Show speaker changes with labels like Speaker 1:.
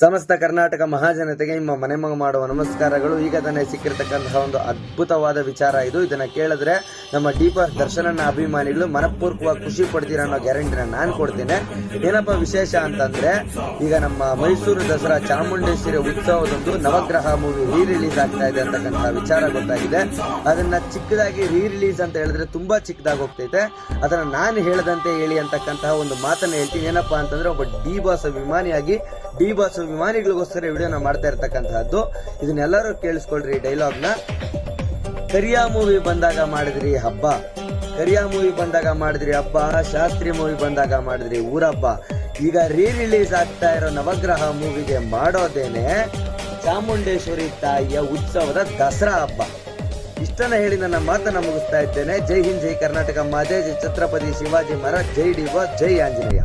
Speaker 1: ಸಮಸ್ತ ಕರ್ನಾಟಕ ಮಹಾಜನತೆಗೆ ನಿಮ್ಮ ಮನೆ ಮಾಡುವ ನಮಸ್ಕಾರಗಳು. ಈಗ ತಾನೇ ಸಿಕ್ಕಿರ್ತಕ್ಕಂತಹ ಒಂದು ಅದ್ಭುತವಾದ ವಿಚಾರ ಇದು. ಇದನ್ನ ಕೇಳಿದ್ರೆ ನಮ್ಮ ದೀಪ ದರ್ಶನ ಅಭಿಮಾನಿಗಳು ಮನಪೂರ್ವಕವಾಗಿ ಖುಷಿ ಪಡ್ತೀರ ಅನ್ನೋ ಗ್ಯಾರಂಟಿನ ನಾನು ಕೊಡ್ತೇನೆ. ಏನಪ್ಪ ವಿಶೇಷ ಅಂತಂದ್ರೆ, ಈಗ ನಮ್ಮ ಮೈಸೂರು ದಸರಾ ಚಾಮುಂಡೇಶ್ವರಿ ಉತ್ಸವದೊಂದು ನವಗ್ರಹ ಮೂವಿ ರೀ ರಿಲೀಸ್ ಆಗ್ತಾ ಇದೆ ಅಂತಕ್ಕಂಥ ವಿಚಾರ ಗೊತ್ತಾಗಿದೆ. ಅದನ್ನ ಚಿಕ್ಕದಾಗಿ ರೀ ರಿಲೀಸ್ ಅಂತ ಹೇಳಿದ್ರೆ ತುಂಬಾ ಚಿಕ್ಕದಾಗಿ ಹೋಗ್ತೈತೆ. ಅದನ್ನ ನಾನು ಹೇಳದಂತೆ ಹೇಳಿ ಅಂತಕ್ಕಂತಹ ಒಂದು ಮಾತನ್ನ ಹೇಳ್ತೀನಿ. ಏನಪ್ಪಾ ಅಂತಂದ್ರೆ, ಒಬ್ಬ ಡಿ ಬಾಸ್ ಅಭಿಮಾನಿಯಾಗಿ ಡಿ ಬಾಸ್ ಅಭಿಮಾನಿಗಳಿಗೋಸ್ಕರ ವಿಡಿಯೋನ ಮಾಡ್ತಾ ಇರ್ತಕ್ಕಂತಹದ್ದು. ಇದನ್ನೆಲ್ಲರೂ ಕೇಳಿಸ್ಕೊಳ್ರಿ ಡೈಲಾಗ್ನ ಕರಿಯಾ ಮೂವಿ ಬಂದಾಗ ಮಾಡಿದ್ರಿ ಹಬ್ಬ. ಕರಿಯಾ ಮೂವಿ ಬಂದಾಗ ಮಾಡಿದ್ರಿ ಹಬ್ಬ. ಶಾಸ್ತ್ರಿ ಮೂವಿ ಬಂದಾಗ ಮಾಡಿದ್ರಿ ಊರಬ್ಬ. ಈಗ ರೀ ರಿಲೀಸ್ ಆಗ್ತಾ ಇರೋ ನವಗ್ರಹ ಮೂವಿಗೆ ಮಾಡೋದೇನೆ ಚಾಮುಂಡೇಶ್ವರಿ ತಾಯಿಯ ಉತ್ಸವದ ದಸರಾ ಹಬ್ಬ. ಇಷ್ಟನ್ನ ಹೇಳಿ ನನ್ನ ಮಾತನ್ನ ಮುಗಿಸ್ತಾ ಇದ್ದೇನೆ. ಜೈ ಹಿಂದ್, ಜೈ ಕರ್ನಾಟಕ. ಮಾತೆ ಜೈ ಛತ್ರಪತಿ ಶಿವಾಜಿ ಮರ ಜೈ ಡಿ ಜೈ ಆಂಜನೇಯ.